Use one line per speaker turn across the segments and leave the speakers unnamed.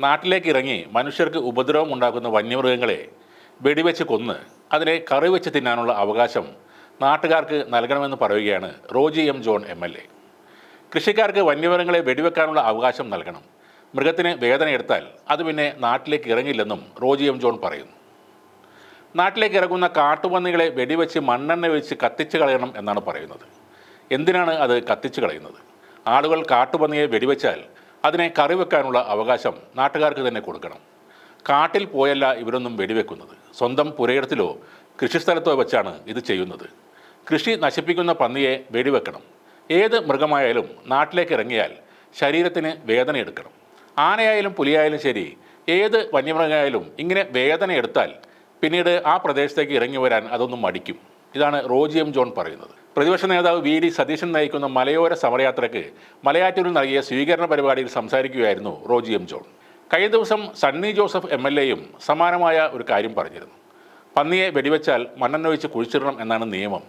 നാട്ടിലേക്ക് ഇറങ്ങി മനുഷ്യർക്ക് ഉപദ്രവം ഉണ്ടാക്കുന്ന വന്യമൃഗങ്ങളെ വെടിവെച്ച് കൊന്ന് അതിനെ കറി വെച്ച് തിന്നാനുള്ള അവകാശം നാട്ടുകാർക്ക് നൽകണമെന്ന് പറയുകയാണ് Roji M John M L A. കൃഷിക്കാർക്ക് വന്യമൃഗങ്ങളെ വെടിവെക്കാനുള്ള അവകാശം നൽകണം. മൃഗത്തിന് വേദന എടുത്താൽ അത് പിന്നെ നാട്ടിലേക്ക് ഇറങ്ങില്ലെന്നും റോജി എം ജോൺ പറയുന്നു. നാട്ടിലേക്ക് ഇറങ്ങുന്ന കാട്ടുപന്നികളെ വെടിവെച്ച് മണ്ണെണ്ണ വെച്ച് കത്തിച്ച് കളയണം എന്നാണ് പറയുന്നത്. എന്തിനാണ് അത് കത്തിച്ച് കളയുന്നത്? ആളുകൾ കാട്ടുപന്നിയെ വെടിവെച്ചാൽ അതിനെ കറിവെക്കാനുള്ള അവകാശം നാട്ടുകാർക്ക് തന്നെ കൊടുക്കണം. കാട്ടിൽ പോയല്ല ഇവരൊന്നും വെടിവെക്കുന്നത്. സ്വന്തം പുരയിടത്തിലോ കൃഷിസ്ഥലത്തോ വെച്ചാണ് ഇത് ചെയ്യുന്നത്. കൃഷി നശിപ്പിക്കുന്ന പന്നിയെ വെടിവെക്കണം. ഏത് മൃഗമായാലും നാട്ടിലേക്ക് ഇറങ്ങിയാൽ ശരീരത്തിന് വേദന എടുക്കണം. ആനയായാലും പുലിയായാലും ശരി ഏത് വന്യമൃഗമായാലും ഇങ്ങനെ വേദന എടുത്താൽ പിന്നീട് ആ പ്രദേശത്തേക്ക് ഇറങ്ങി വരാൻ അതൊന്നും മടിക്കും. ഇതാണ് റോജിയം ജോൺ പറയുന്നത്. പ്രതിപക്ഷ നേതാവ് വി ഡി സതീശൻ നയിക്കുന്ന മലയോര സമരയാത്രയ്ക്ക് മലയാറ്റൂരിൽ നൽകിയ സ്വീകരണ പരിപാടിയിൽ സംസാരിക്കുകയായിരുന്നു റോജി എം ജോൺ. കഴിഞ്ഞ ദിവസം സണ്ണി ജോസഫ് എം എൽ എയും സമാനമായ ഒരു കാര്യം പറഞ്ഞിരുന്നു. പന്നിയെ വെടിവെച്ചാൽ മണ്ണെണ്ണൊഴിച്ച് കുഴിച്ചിടണം എന്നാണ് നിയമം.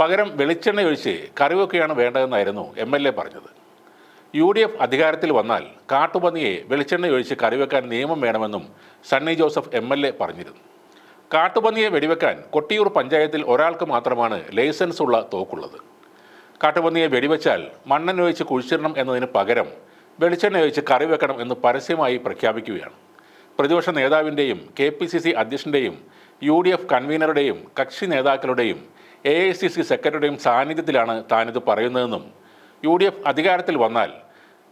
പകരം വെളിച്ചെണ്ണ ഒഴിച്ച് കറിവൊക്കെയാണ് വേണ്ടതെന്നായിരുന്നു എം എൽ എ പറഞ്ഞത്. യു ഡി എഫ് അധികാരത്തിൽ വന്നാൽ കാട്ടുപന്നിയെ വെളിച്ചെണ്ണ ഒഴിച്ച് കറിവെക്കാൻ നിയമം വേണമെന്നും Sunny Joseph M L A പറഞ്ഞിരുന്നു. കാട്ടുപന്നിയെ വെടിവെക്കാൻ കൊട്ടിയൂർ പഞ്ചായത്തിൽ ഒരാൾക്ക് മാത്രമാണ് ലൈസൻസ് ഉള്ള തോക്കുള്ളത്. കാട്ടുപന്നിയെ വെടിവെച്ചാൽ മണ്ണെണ്ണ ഒഴിച്ച് കുഴിച്ചിടണം എന്നതിന് പകരം വെളിച്ചെണ്ണ ഒഴിച്ച് കറി വെക്കണം എന്ന് പരസ്യമായി പ്രഖ്യാപിക്കുകയാണ്. പ്രതിപക്ഷ നേതാവിന്റെയും കെ പി സി സി അധ്യക്ഷന്റെയും യു ഡി എഫ് കൺവീനറുടെയും കക്ഷി നേതാക്കളുടെയും എ ഐ സി സി സെക്രട്ടറിയുടെയും സാന്നിധ്യത്തിലാണ് താനിത് പറയുന്നതെന്നും യു ഡി എഫ് അധികാരത്തിൽ വന്നാൽ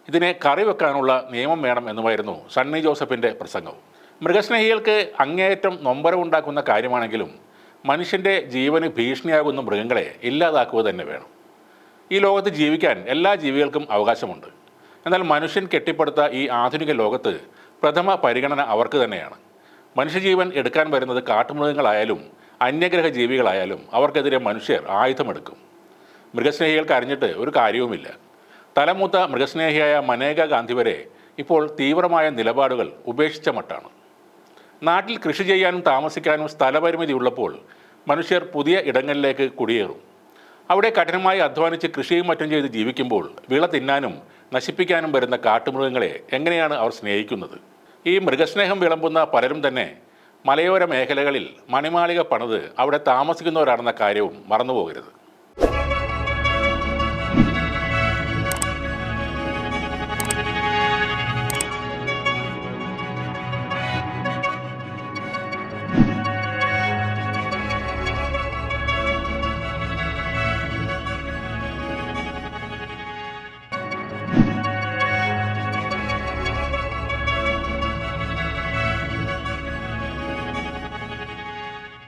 ഇതിനെ കറി വെക്കാനുള്ള നിയമം വേണം എന്നുമായിരുന്നു സണ്ണി ജോസഫിന്റെ പ്രസംഗം മൃഗസ്നേഹികൾക്ക് അങ്ങേയറ്റം നൊമ്പരമുണ്ടാക്കുന്ന കാര്യമാണെങ്കിലും മനുഷ്യന്റെ ജീവന് ഭീഷണിയാകുന്ന മൃഗങ്ങളെ ഇല്ലാതാക്കുക തന്നെ വേണം. ഈ ലോകത്ത് ജീവിക്കാൻ എല്ലാ ജീവികൾക്കും അവകാശമുണ്ട്. എന്നാൽ മനുഷ്യൻ കെട്ടിപ്പടുത്ത ഈ ആധുനിക ലോകത്ത് പ്രഥമ പരിഗണന അവർക്ക് തന്നെയാണ്. മനുഷ്യജീവൻ എടുക്കാൻ വരുന്നത് കാട്ടുമൃഗങ്ങളായാലും അന്യഗ്രഹ ജീവികളായാലും അവർക്കെതിരെ മനുഷ്യർ ആയുധമെടുക്കും. മൃഗസ്നേഹികൾക്ക് അറിഞ്ഞിട്ട് ഒരു കാര്യവുമില്ല. തലമൂത്ത മൃഗസ്നേഹിയായ മനേക ഗാന്ധി വരെ ഇപ്പോൾ തീവ്രമായ നിലപാടുകൾ ഉപേക്ഷിച്ച മട്ടാണ്. നാട്ടിൽ കൃഷി ചെയ്യാനും താമസിക്കാനും സ്ഥലപരിമിതി ഉള്ളപ്പോൾ മനുഷ്യർ പുതിയ ഇടങ്ങളിലേക്ക് കുടിയേറും. അവിടെ കഠിനമായി അധ്വാനിച്ച് കൃഷിയും മറ്റും ചെയ്ത് ജീവിക്കുമ്പോൾ വിള തിന്നാനും നശിപ്പിക്കാനും വരുന്ന കാട്ടുമൃഗങ്ങളെ എങ്ങനെയാണ് അവർ സ്നേഹിക്കുന്നത്? ഈ മൃഗസ്നേഹം വിളമ്പുന്ന പലരും തന്നെ മലയോര മേഖലകളിൽ മണിമാളിക പണിത് അവിടെ താമസിക്കുന്നവരാണെന്ന കാര്യവും മറന്നുപോകരുത്.